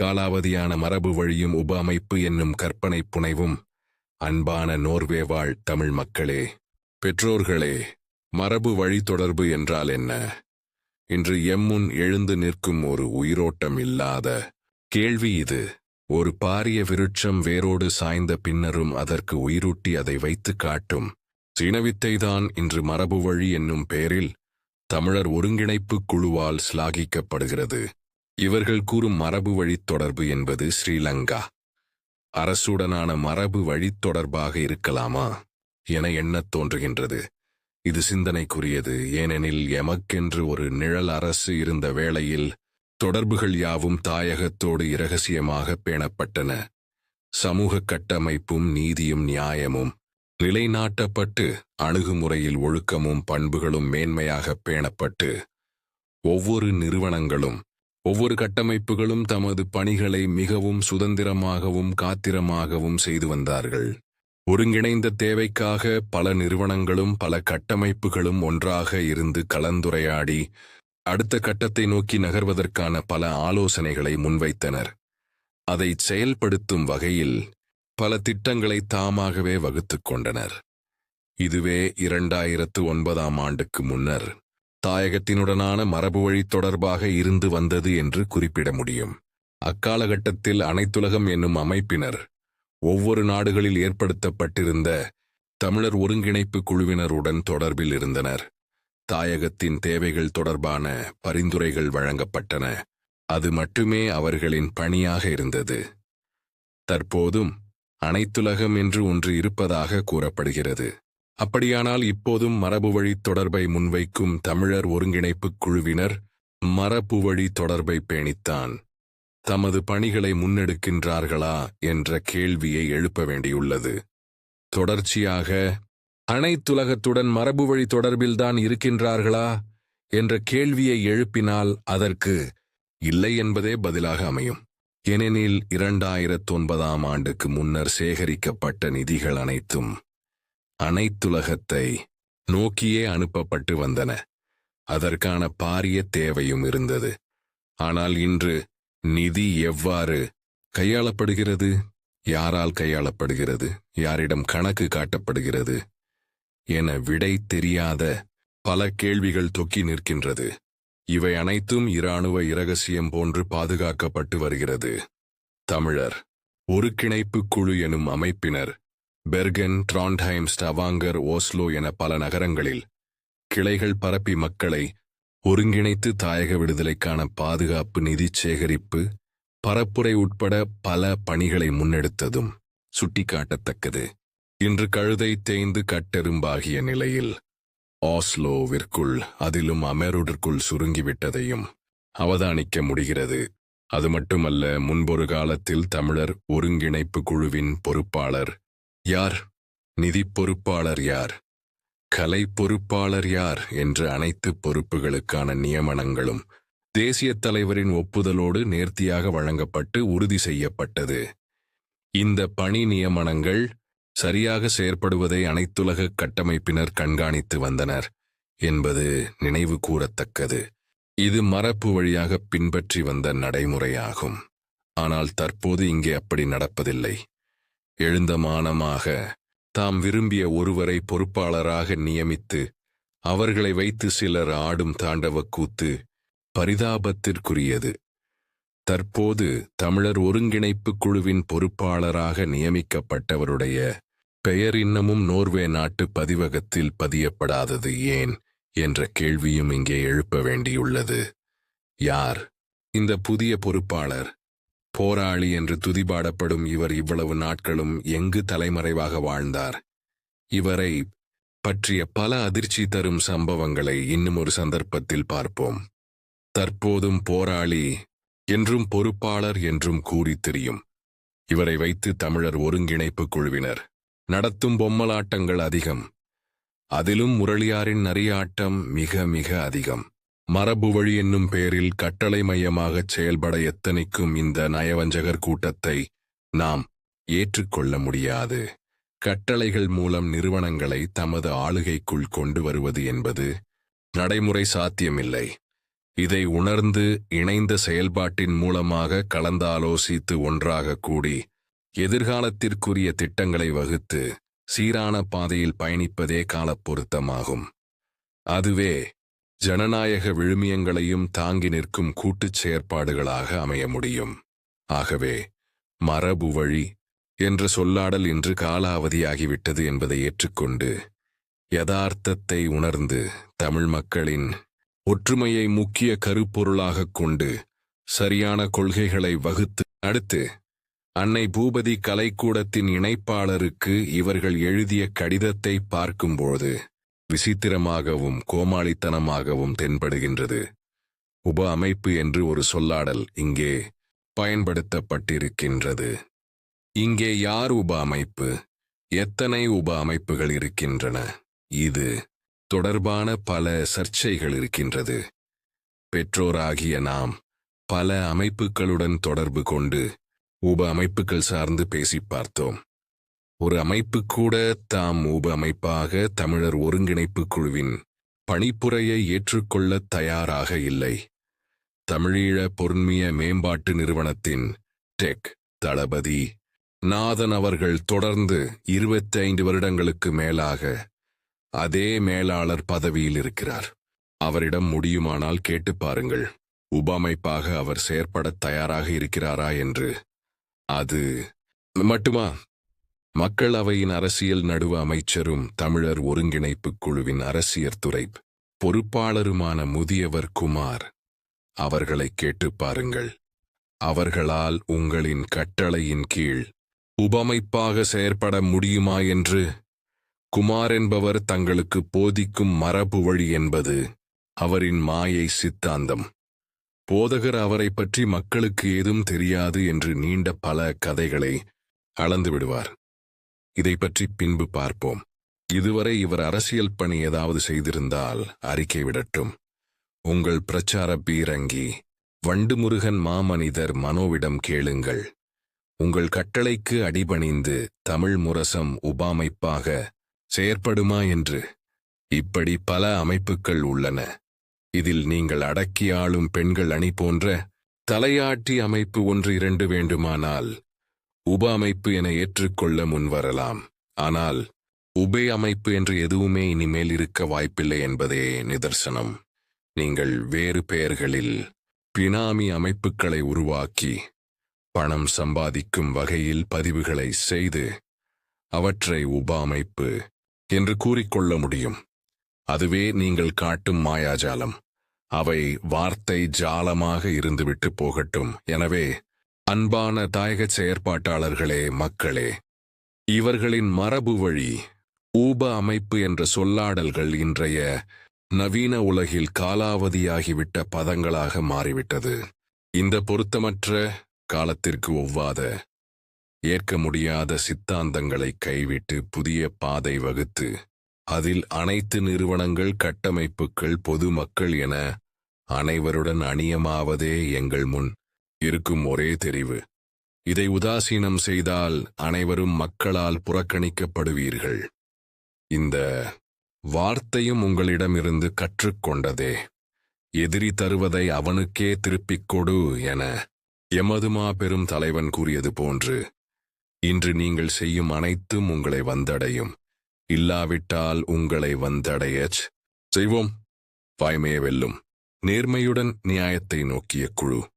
காலாவதியான மரபு வழியும் உபமைப்பு என்னும் கற்பனை புனைவும். அன்பான நோர்வே வாழ் தமிழ் மக்களே பெற்றோர்களே மரபு வழி தொடர்பு என்றால் என்ன? இன்று எம்முன் எழுந்து நிற்கும் ஒரு உயிரோட்டம் இல்லாத கேள்வி இது. ஒரு பாரிய விருட்சம் வேரோடு சாய்ந்த பின்னரும் அதற்கு உயிரூட்டி அதை வைத்து காட்டும். சீனவித்தைதான் இன்று மரபு வழி என்னும் பெயரில் தமிழர் ஒருங்கிணைப்பு குழுவால் சிலாகிக்கப்படுகிறது. இவர்கள் கூறும் மரபு வழித் தொடர்பு என்பது ஸ்ரீலங்கா. அரசுடனான மரபு வழித் தொடர்பாக இருக்கலாமா? என எண்ணத் தோன்றுகின்றது. இது சிந்தனைக்குரியது. ஏனெனில் எமக்கென்று ஒரு நிழல் அரசு இருந்த வேளையில் தொடர்புகள் யாவும் தாயகத்தோடு இரகசியமாக பேணப்பட்டன. சமூக கட்டமைப்பும் நீதியும் நியாயமும் நிலைநாட்டப்பட்டு அணுகுமுறையில் ஒழுக்கமும் பண்புகளும் மேன்மையாக பேணப்பட்டு ஒவ்வொரு நிறுவனங்களும் ஒவ்வொரு கட்டமைப்புகளும் தமது பணிகளை மிகவும் சுதந்திரமாகவும் காத்திரமாகவும் செய்து வந்தார்கள். ஒருங்கிணைந்த தேவைக்காக பல நிறுவனங்களும் பல கட்டமைப்புகளும் ஒன்றாக இருந்து கலந்துரையாடி அடுத்த கட்டத்தை நோக்கி நகர்வதற்கான பல ஆலோசனைகளை முன்வைத்தனர். அதை செயல்படுத்தும் வகையில் பல திட்டங்களை தாமாகவே வகுத்துக் கொண்டனர். இதுவே இரண்டாயிரத்து ஒன்பதாம் ஆண்டுக்கு முன்னர் தாயகத்தினுடனான மரபு வழி தொடர்பாக இருந்து வந்தது என்று குறிப்பிட முடியும். அக்காலகட்டத்தில் அனைத்துலகம் என்னும் அமைப்பினர் ஒவ்வொரு நாடுகளில் ஏற்படுத்தப்பட்டிருந்த தமிழர் ஒருங்கிணைப்பு குழுவினருடன் தொடர்பில் இருந்தனர். தாயகத்தின் தேவைகள் தொடர்பான பரிந்துரைகள் வழங்கப்பட்டன. அது மட்டுமே அவர்களின் பணியாக இருந்தது. தற்போதும் அனைத்துலகம் என்று ஒன்று இருப்பதாக கூறப்படுகிறது. அப்படியானால் இப்போதும் மரபு வழி தொடர்பை முன்வைக்கும் தமிழர் ஒருங்கிணைப்புக் குழுவினர் மரபு வழி தொடர்பை பேணித்தான். தமது பணிகளை முன்னெடுக்கின்றார்களா என்ற கேள்வியை எழுப்ப வேண்டியுள்ளது. தொடர்ச்சியாக அனைத்துலகத்துடன் மரபு வழி தொடர்பில்தான் இருக்கின்றார்களா? என்ற கேள்வியை எழுப்பினால் அதற்கு இல்லை என்பதே பதிலாக அமையும். ஏனெனில் இரண்டாயிரத்து ஒன்பதாம் ஆண்டுக்கு முன்னர் சேகரிக்கப்பட்ட நிதிகள் அனைத்தும் அனைத்துலகத்தை நோக்கியே அனுப்பப்பட்டு வந்தன. அதற்கான பாரிய தேவையும் இருந்தது. ஆனால் இன்று நிதி எவ்வாறு கையாளப்படுகிறது? யாரால் கையாளப்படுகிறது? யாரிடம் கணக்கு காட்டப்படுகிறது? என விடை தெரியாத பல கேள்விகள் தொக்கி நிற்கின்றது. இவை அனைத்தும் இராணுவ இரகசியம் போன்று பாதுகாக்கப்பட்டு வருகிறது. தமிழர் ஒருங்கிணைப்பு குழு எனும் அமைப்பினர் பெர்கன் ட்ராண்ட்ஹைம் ஸ்டவாங்கர் ஓஸ்லோ என பல நகரங்களில் கிளைகள் பரப்பி மக்களை ஒருங்கிணைத்து தாயக விடுதலைக்கான பாதுகாப்பு நிதி சேகரிப்பு பரப்புரை உட்பட பல பணிகளை முன்னெடுத்ததும் சுட்டிக்காட்டத்தக்கது. இன்று கழுதை தேய்ந்து கட்டெரும்பாகிய நிலையில் ஆஸ்லோவிற்குள் அதிலும் அமெருடிற்குள் சுருங்கிவிட்டதையும் அவதானிக்க முடிகிறது. அது மட்டுமல்ல முன்பொரு காலத்தில் தமிழர் ஒருங்கிணைப்பு குழுவின் பொறுப்பாளர் யார்? நிதி பொறுப்பாளர் யார்? கலை பொறுப்பாளர் யார்? என்ற அனைத்து பொறுப்புகளுக்கான நியமனங்களும் தேசிய தலைவரின் ஒப்புதலோடு நேர்த்தியாக வழங்கப்பட்டு உறுதி செய்யப்பட்டது. இந்த பணி நியமனங்கள் சரியாக செயற்படுவதை அனைத்துலக கட்டமைப்பினர் கண்காணித்து வந்தனர் என்பது நினைவு கூறத்தக்கது. இது மரபு வழியாக பின்பற்றி வந்த நடைமுறையாகும். ஆனால் தற்போது இங்கே அப்படி நடப்பதில்லை. எழுந்த மானமாக தாம் விரும்பிய ஒருவரை பொறுப்பாளராக நியமித்து அவர்களை வைத்து சிலர் ஆடும் தாண்டவ கூத்து பரிதாபத்திற்குரியது. தற்போது தமிழர் ஒருங்கிணைப்பு குழுவின் பொறுப்பாளராக நியமிக்கப்பட்டவருடைய பெயர் இன்னமும் நோர்வே நாட்டு பதிவகத்தில் பதியப்படாதது ஏன் என்ற கேள்வியும் இங்கே எழுப்ப வேண்டியுள்ளது. யார்? இந்த புதிய பொறுப்பாளர் போராளி என்று துதிபாடப்படும் இவர் இவ்வளவு நாட்களும் எங்கு தலைமறைவாக வாழ்ந்தார். இவரை பற்றிய பல அதிர்ச்சி தரும் சம்பவங்களை இன்னும் ஒரு சந்தர்ப்பத்தில் பார்ப்போம். தற்போதும் போராளி என்றும் பொறுப்பாளர் என்றும் கூறித் தெரியும். இவரை வைத்து தமிழர் ஒருங்கிணைப்பு குழுவினர். நடத்தும் பொம்மலாட்டங்கள் அதிகம். அதிலும் முரளியாரின் நரியாட்டம் மிக மிக அதிகம். மரபு வழி என்னும் பெயரில் கட்டளை மையமாக செயல்பட எத்தனைக்கும் இந்த நயவஞ்சகர் கூட்டத்தை நாம் ஏற்றுக்கொள்ள முடியாது. கட்டளைகள் மூலம் நிறுவனங்களை தமது ஆளுகைக்குள் கொண்டு வருவது என்பது நடைமுறை சாத்தியமில்லை. இதை உணர்ந்து இணைந்த செயல்பாட்டின் மூலமாக கலந்தாலோசித்து ஒன்றாக கூடி எதிர்காலத்திற்குரிய திட்டங்களை வகுத்து சீரான பாதையில் பயணிப்பதே காலப்பொருத்தமாகும் அதுவே ஜனநாயக விழுமியங்களையும் தாங்கி நிற்கும் கூட்டுச் செயற்பாடுகளாக அமைய முடியும். ஆகவே மரபு வழி என்ற சொல்லாடல் இன்று காலாவதியாகிவிட்டது என்பதை ஏற்றுக்கொண்டு யதார்த்தத்தை உணர்ந்து தமிழ் மக்களின் ஒற்றுமையை முக்கிய கருப்பொருளாகக் கொண்டு சரியான கொள்கைகளை வகுத்து அடுத்து அன்னை பூபதி கலைக்கூடத்தின் இணைப்பாளருக்கு இவர்கள் எழுதிய கடிதத்தை பார்க்கும்போது விசித்திரமாகவும் கோமாளித்தனமாகவும் தென்படுகின்றது. உப அமைப்பு என்று ஒரு சொல்லாடல் இங்கே பயன்படுத்தப்பட்டிருக்கின்றது. இங்கே யார் உப அமைப்பு? எத்தனை உப அமைப்புகள் இருக்கின்றன? இது தொடர்பான பல சர்ச்சைகள் இருக்கின்றது. பெற்றோராகிய நாம் பல அமைப்புகளுடன் தொடர்பு கொண்டு உப அமைப்புகள் சார்ந்து பேசிப் பார்த்தோம். ஒரு அமைப்பு கூட தாம் உப அமைப்பாக தமிழர் ஒருங்கிணைப்பு குழுவின் பணிப்புரையை ஏற்றுக்கொள்ள தயாராக இல்லை. தமிழீழ பொருண்மிய மேம்பாட்டு நிறுவனத்தின் டெக் தளபதி நாதன் அவர்கள் தொடர்ந்து 25 வருடங்களுக்கு மேலாக அதே மேலாளர் பதவியில் இருக்கிறார். அவரிடம் முடியுமானால் கேட்டுப் பாருங்கள். உப அமைப்பாக அவர் செயற்படத் தயாராக இருக்கிறாரா என்று. அது மட்டுமா? மக்கள் அவையின் அரசியல் நடுவ அமைச்சரும் தமிழர் ஒருங்கிணைப்புக் குழுவின் அரசியற் துறை பொறுப்பாளருமான முதியவர் குமார் அவர்களை கேட்டுப் பாருங்கள். அவர்களால் உங்களின் கட்டளையின் கீழ் உபமைப்பாக செயற்பட முடியுமா என்று? குமார் என்பவர் தங்களுக்கு போதிக்கும் மரபு வழி என்பது அவரின் மாயை சித்தாந்தம். போதகர் அவரை பற்றி மக்களுக்கு ஏதும் தெரியாது என்று நீண்ட பல கதைகளை அளந்து விடுவார். இதை பற்றி பின்பு பார்ப்போம். இதுவரை இவர் அரசியல் பணி ஏதாவது செய்திருந்தால் அறிக்கை விடட்டும். உங்கள் பிரச்சார பீரங்கி வண்டுமுருகன் மாமனிதர் மனோவிடம் கேளுங்கள். உங்கள் கட்டளைக்கு அடிபணிந்து தமிழ் முரசம் உபாமைப்பாக செயற்படுமா என்று. இப்படி பல அமைப்புகள் உள்ளன. இதில் நீங்கள் அடக்கி ஆளும் பெண்கள் அணி போன்ற தலையாட்டி அமைப்பு ஒன்று இரண்டு வேண்டுமானால் உப அமைப்பு என ஏற்றுக்கொள்ள முன்வரலாம். ஆனால் உபே அமைப்பு என்று எதுவுமே இனிமேல் இருக்க வாய்ப்பில்லை என்பதே நிதர்சனம். நீங்கள் வேறு பெயர்களில் பினாமி அமைப்புகளை உருவாக்கி பணம் சம்பாதிக்கும் வகையில் பதிவுகளை செய்து அவற்றை உப அமைப்பு என்று கூறிக்கொள்ள முடியும். அதுவே நீங்கள் காட்டும் மாயாஜாலம். அவை வார்த்தை ஜாலமாக இருந்துவிட்டு போகட்டும். எனவே அன்பான தாயக செயற்பாட்டாளர்களே மக்களே இவர்களின் மரபு வழி ஊப அமைப்பு என்ற சொல்லாடல்கள் இன்றைய நவீன உலகில் காலாவதியாகிவிட்ட பதங்களாக மாறிவிட்டது. இந்த பொருத்தமற்ற காலத்திற்கு ஒவ்வாத ஏற்க முடியாத சித்தாந்தங்களை கைவிட்டு புதிய பாதை வகுத்து அதில் அனைத்து நிறுவனங்கள் கட்டமைப்புகள் பொதுமக்கள் என அனைவருடன் அணியமாவதே எங்கள் முன். இருக்கும் ஒரே தெரிவு. இதை உதாசீனம் செய்தால் அனைவரும் மக்களால் புறக்கணிக்கப்படுவீர்கள். இந்த வார்த்தையும் உங்களிடமிருந்து கற்றுக்கொண்டதே. எதிரி தருவதை அவனுக்கே திருப்பிக் கொடு என எமது மாபெரும் தலைவன் கூறியது போன்று இன்று நீங்கள் செய்யும் அனைத்தும் உங்களை வந்தடையும். இல்லாவிட்டால் உங்களை வந்தடையச் செய்வோம். வாய்மையை வெல்லும். நேர்மையுடன் நியாயத்தை நோக்கிய குழு.